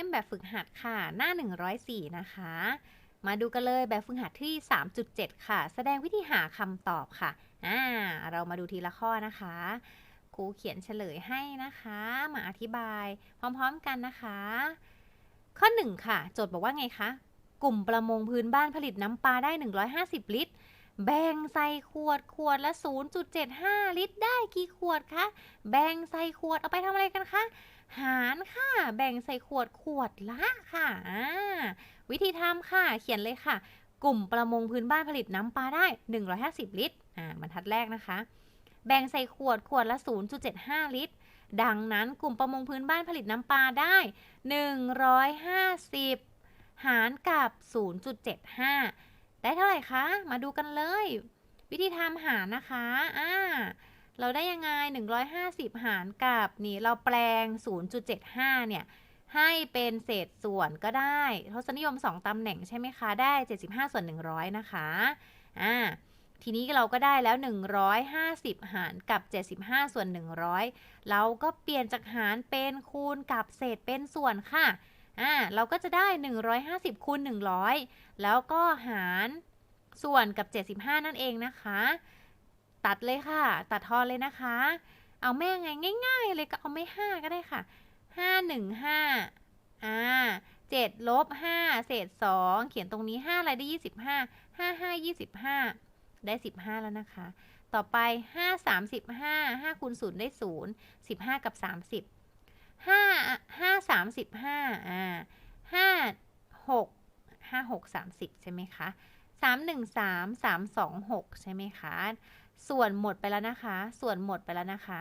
ล่มแบบฝึกหัดค่ะ หน้า 104 นะคะ มาดูกันเลยแบบฝึกหัดที่ 3.7 ค่ะ แสดงวิธีหาคำตอบค่ะอ่าเรามาดูทีละข้อนะคะ ครูเขียนเฉลยให้นะคะ มาอธิบายพร้อมๆกันนะคะ ข้อ 1 ค่ะ โจทย์บอกว่าไงคะ กลุ่มประมงพื้นบ้านผลิตน้ำปลาได้ 150 ลิตรแบ่งใส่ขวดขวดละ 0.75 ลิตร ได้กี่ขวดคะ แบ่งใส่ขวดเอาไปทำอะไรกันคะ หารค่ะ แบ่งใส่ขวดขวดละค่ะ วิธีทำค่ะ เขียนเลยค่ะ กลุ่มประมงพื้นบ้านผลิตน้ำปลาได้ 150 ลิตร อ่าบรรทัดแรกนะคะ แบ่งใส่ขวดขวดละ 0.75 ลิตร ดังนั้นกลุ่มประมงพื้นบ้านผลิตน้ำปลาได้ 150 หารกับ 0.75 ได้เท่าไหร่คะ มาดูกันเลย วิธีทำหารนะคะ อ่า เราได้ยังไง 150 หารกับนี่เราแปลง 0.75 เนี่ย ให้เป็นเศษส่วนก็ได้ ทศนิยม 2 ตำแหน่งใช่ไหมคะ ได้ 75 ส่วน 100 นะคะ อ่า ทีนี้เราก็ได้แล้ว 150 หารกับ 75 ส่วน 100 เราก็เปลี่ยนจากหารเป็นคูณกับเศษเป็นส่วนค่ะ อ่า เราก็จะได้ 150 คูณ 100 แล้วก็หารส่วนกับ 75 นั่นเองนะคะ ตัดเลยค่ะ ตัดทอนเลยนะคะ เอาแม่ไงง่าย ๆ เลยก็เอาไม่ห้าก็ได้ค่ะห้าหนึ่งห้าอ่าเจ็ดลบห้าเศษสองเขียนตรงนี้ห้าอะไรได้ยี่สิบห้าห้าห้ายี่สิบห้าได้สิบห้าแล้วนะคะ ต่อไปห้าสามสิบห้าห้าคูณศูนย์ได้ศูนย์สิบห้ากับสามสิบห้าห้าสามสิบห้าอ่าห้าหกห้าหกสามสิบใช่ไหมคะสามหนึ่งสามสามสองหกใช่ไหมคะ ส่วนหมดไปแล้วนะคะ ส่วนหมดไปแล้วนะคะ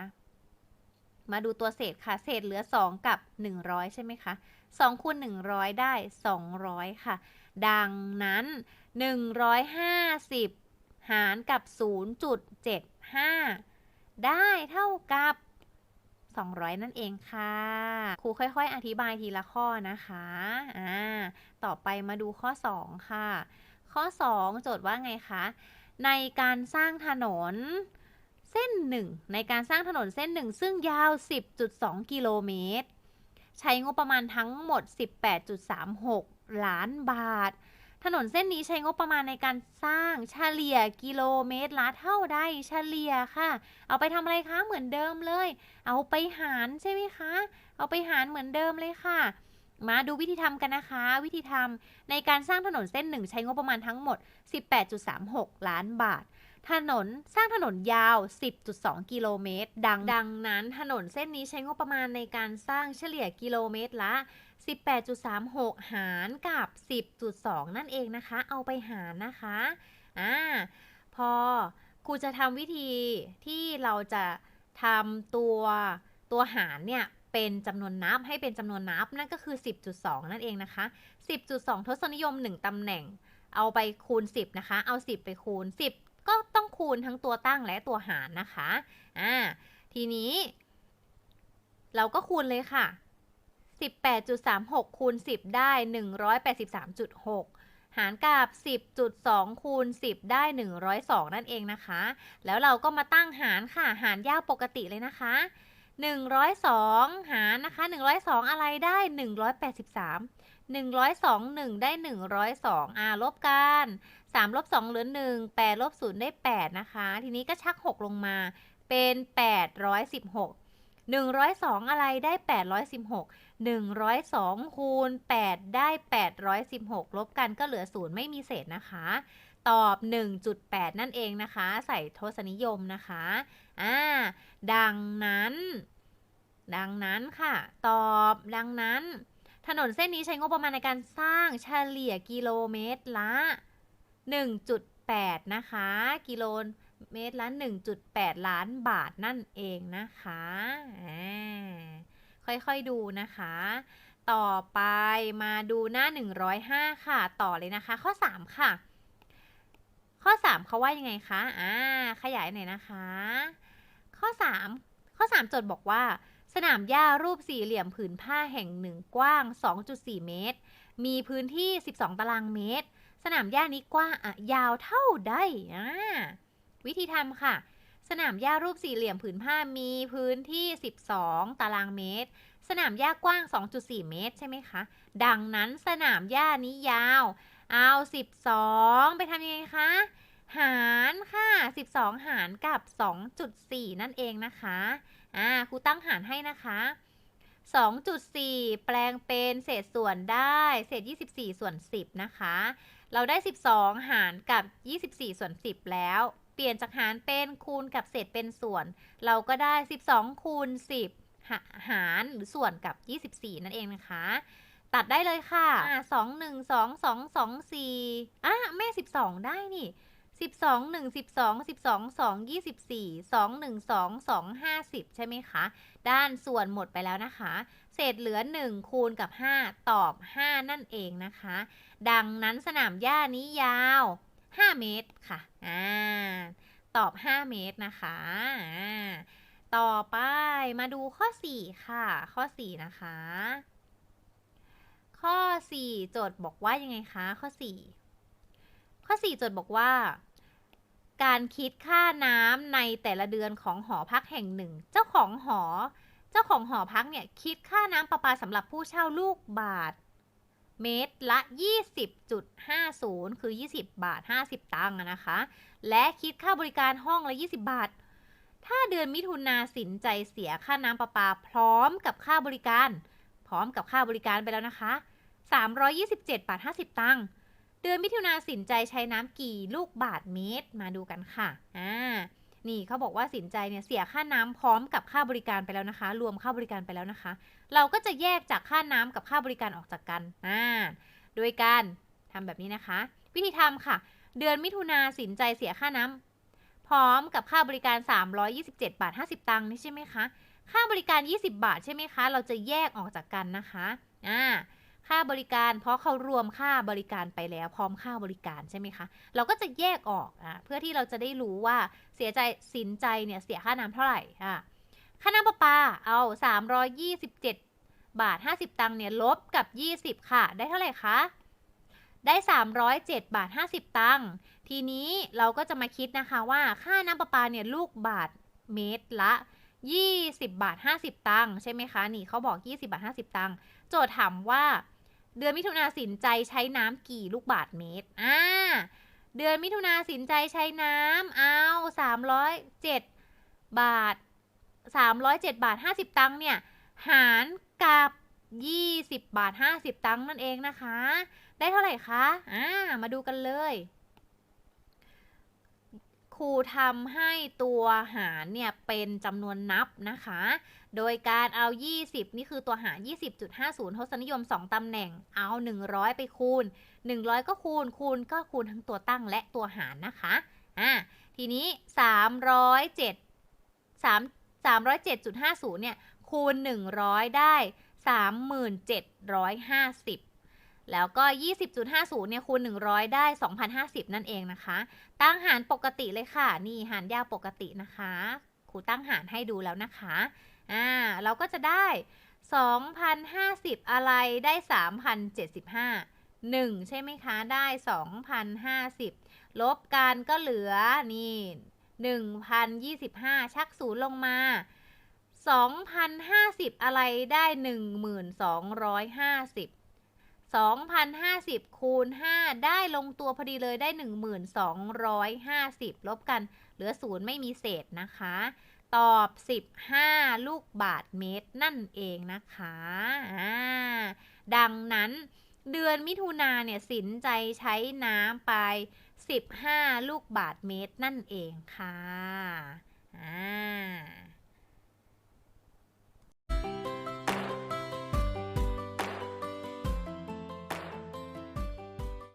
มาดูตัวเศษค่ะ เศษเหลือ 2 กับ 100 ใช่ไหมคะ2คูณ100 ได้ 200 ค่ะ ดังนั้น 150 หารกับ 0.75 ได้เท่ากับ 200 นั่นเองค่ะ ครูค่อยๆ อธิบายทีละข้อนะคะอ่าต่อไปมาดูข้อ 2 ค่ะ ข้อ 2 โจทย์ว่าไงคะ ในการสร้างถนนเส้นหนึ่งในการสร้างถนนเส้นหนึ่งซึ่งยาว 10.2 กิโลเมตร ใช้งบประมาณทั้งหมด 18.36 ล้านบาท ถนนเส้นนี้ใช้งบประมาณในการสร้างเฉลี่ยกิโลเมตรละเท่าใดเฉลี่ยค่ะ เอาไปทำอะไรคะเหมือนเดิมเลย เอาไปหารใช่ไหมคะ เอาไปหารเหมือนเดิมเลยค่ะ มาดูวิธีทำกันนะคะ วิธีทำในการสร้างถนนเส้นหนึ่งใช้งบประมาณทั้งหมด 18.36 ล้านบาท ถนนสร้างถนนยาว 10.2 กิโลเมตร ดังดังนั้นถนนเส้นนี้ใช้งบประมาณในการสร้างเฉลี่ยกิโลเมตรละ 18.36 หารกับ 10.2 นั่นเองนะคะ เอาไปหารนะคะอ่าพอครูจะทำวิธีที่เราจะทำตัวตัวหารเนี่ย เป็นจำนวนนับให้เป็นจำนวนนับนั่นก็คือ 10.2 นั่นเองนะคะ 10.2 ทศนิยม 1 ตำแหน่ง เอาไปคูณ 10 นะคะ เอา 10 ไปคูณ 10 ก็ต้องคูณทั้งตัวตั้งและตัวหารนะคะ อ่า ทีนี้ เราก็คูณเลยค่ะ 18.36 คูณ 10 ได้ 183.6หารกับ 10.2 คูณ 10 ได้ 102 นั่นเองนะคะ แล้วเราก็มาตั้งหารค่ะ หารยาวปกติเลยนะคะ 102 หารนะคะ 102 อะไรได้ 183 102 1 ได้ 102อ่าลบกัน3ลบ2เหลือ 1 8ลบ0ได้ 8 นะคะ ทีนี้ก็ชัก 6 ลงมาเป็น 816 102 อะไรได้ 816 102 คูณ 8 ได้ 816 ลบกันก็เหลือ 0 ไม่มีเศษนะคะ ตอบ 1.8 นั่นเองนะคะ ใส่ทศนิยมนะคะอ่าดังนั้น ดังนั้นค่ะ ตอบดังนั้น ถนนเส้นนี้ใช้งบประมาณในการสร้างเฉลี่ยกิโลเมตรละ 1.8 นะคะ กิโลเมตรละ 1.8 ล้านบาทนั่นเองนะคะค่อยๆดูนะคะ ต่อไปมาดูหน้า 105 ค่ะ ต่อเลยนะคะ ข้อ 3 ค่ะ เขาว่ายังไงคะอ่าขยายหน่อยนะคะ ข้อ 3 ข้อ3จดบอกว่า สนามหญ้ารูปสี่เหลี่ยมผืนผ้าแห่งหนึ่งกว้าง 2.4 เมตร มีพื้นที่ 12 ตารางเมตร สนามหญ้านี้กว้างอะยาวเท่าใดอ่าวิธีทำค่ะ สนามหญ้ารูปสี่เหลี่ยมผืนผ้ามีพื้นที่ 12 ตารางเมตร สนามหญ้ากว้าง 2.4 เมตรใช่ไหมคะ ดังนั้นสนามหญ้านี้ยาว เอา 12 ไปทำยังไงคะ หารค่ะ 12 หารกับ 2.4 นั่นเองนะคะ อ่า ครูตั้งหารให้นะคะ 2.4 แปลงเป็นเศษส่วนได้ เศษ 24 ส่วน 10 นะคะ เราได้ 12 หารกับ 24 ส่วน 10 แล้ว เปลี่ยนจากหารเป็นคูณกับเศษเป็นส่วน เราก็ได้ 12 คูณ 10 หาหารหรือส่วนกับ 24 นั่นเองนะคะตัดได้เลยค่ะ อ่า2 1 2 2 2 4อะแม่12ได้นี่ 12 1 12 12 2 24 2 1 2 2 50ใช่ไหมคะ ด้านส่วนหมดไปแล้วนะคะ เศษเหลือ1คูณกับ5ตอบ5นั่นเองนะคะ ดังนั้นสนามหญ้านี้ยาว5เมตรค่ะ อ่า ตอบ5เมตรนะคะอ่าต่อไปมาดูข้อ4ค่ะ ข้อ4นะคะ ข้อ4โจทย์บอกว่ายังไงคะ ข้อ4ข้อ 4 โจทย์บอกว่า การคิดค่าน้ำในแต่ละเดือนของหอพักแห่งหนึ่ง เจ้าของหอ เจ้าของหอพักเนี่ยคิดค่าน้ำประปาสำหรับผู้เช่าลูกบาท เมตรละ 20.50 คือ 20 บาท 50 ตังค์อะนะคะ และคิดค่าบริการห้องละ 20 บาท ถ้าเดือนมิถุนาสินใจเสียค่าน้ำประปาพร้อมกับค่าบริการ พร้อมกับค่าบริการไปแล้วนะคะ 327 บาท 50 ตังค์ เดือนมิถุนาสินใจใช้น้ำกี่ลูกบาทเมตร มาดูกันค่ะ อ่า นี่เขาบอกว่าสินใจเนี่ยเสียค่าน้ำพร้อมกับค่าบริการไปแล้วนะคะ รวมค่าบริการไปแล้วนะคะ เราก็จะแยกจากค่าน้ำกับค่าบริการออกจากกัน อ่า โดยการทำแบบนี้นะคะ วิธีทำค่ะ เดือนมิถุนาสินใจเสียค่าน้ำพร้อมกับค่าบริการ 327 บาท 50 ตังค์นี่ใช่ไหมคะ ค่าบริการ 20 บาทใช่ไหมคะ เราจะแยกออกจากกันนะคะ อ่า ค่าบริการ เพราะเขารวมค่าบริการไปแล้ว พร้อมค่าบริการใช่ไหมคะ เราก็จะแยกออกอะเพื่อที่เราจะได้รู้ว่าเสียใจสินใจเนี่ยเสียค่าน้ำเท่าไหร่อะค่าน้ำประปาเอา 327 บาท 50 ตังค์เนี่ยลบกับ 20 ค่ะ ได้เท่าไหร่คะได้ 307 บาท 50 ตังค์ ทีนี้เราก็จะมาคิดนะคะว่าค่าน้ำประปาเนี่ยลูกบาทเมตรละ 20 บาท 50 ตังค์ใช่ไหมคะ นี่เขาบอก 20 บาท 50 ตังค์ โจทย์ถามว่า เดือนมิถุนาสินใจใช้น้ำกี่ลูกบาทเมตร อ่า เดือนมิถุนาสินใจใช้น้ำเอาสามร้อยเจ็ดบาทสามร้อยเจ็ดบาทห้าสิบตังค์เนี่ย หารกับยี่สิบบาทห้าสิบตังค์นั่นเองนะคะ ได้เท่าไหร่คะ อ่า มาดูกันเลย ครูทำให้ตัวหารเนี่ยเป็นจำนวนนับนะคะ โดยการเอา 20 นี่คือตัวหาร 20.50ทศนิยม 2ตำแหน่ง เอา 100 ไปคูณ 100 ก็คูณ คูณก็คูณทั้งตัวตั้งและตัวหารนะคะ อ่า ทีนี้ 307 3 307.50เนี่ยคูณ 100 ได้ 3750 แล้วก็ 20.50เนี่ยคูณ 100 ได้ 2,050 นั่นเองนะคะ ตั้งหารปกติเลยค่ะ นี่หารยาวปกตินะคะครูตั้งหารให้ดูแล้วนะคะ อ่า เราก็จะได้ 2,050 อะไรได้ 3,075 1 ใช่ไหมคะ ได้ 2,050 ลบกันก็เหลือ นี่ 1,025 ชักศูนย์ลงมา 2,050 อะไรได้ 1,250 2,050 คูณ 5 ได้ลงตัวพอดีเลยได้ 1,250 ลบกัน เหลือศูนย์ไม่มีเศษนะคะ ตอบ 15 ลูกบาทเมตรนั่นเองนะคะอ่าดังนั้นเดือนมิถุนาเนี่ยสินใจใช้น้ำไป 15 ลูกบาทเมตรนั่นเองค่ะอ่า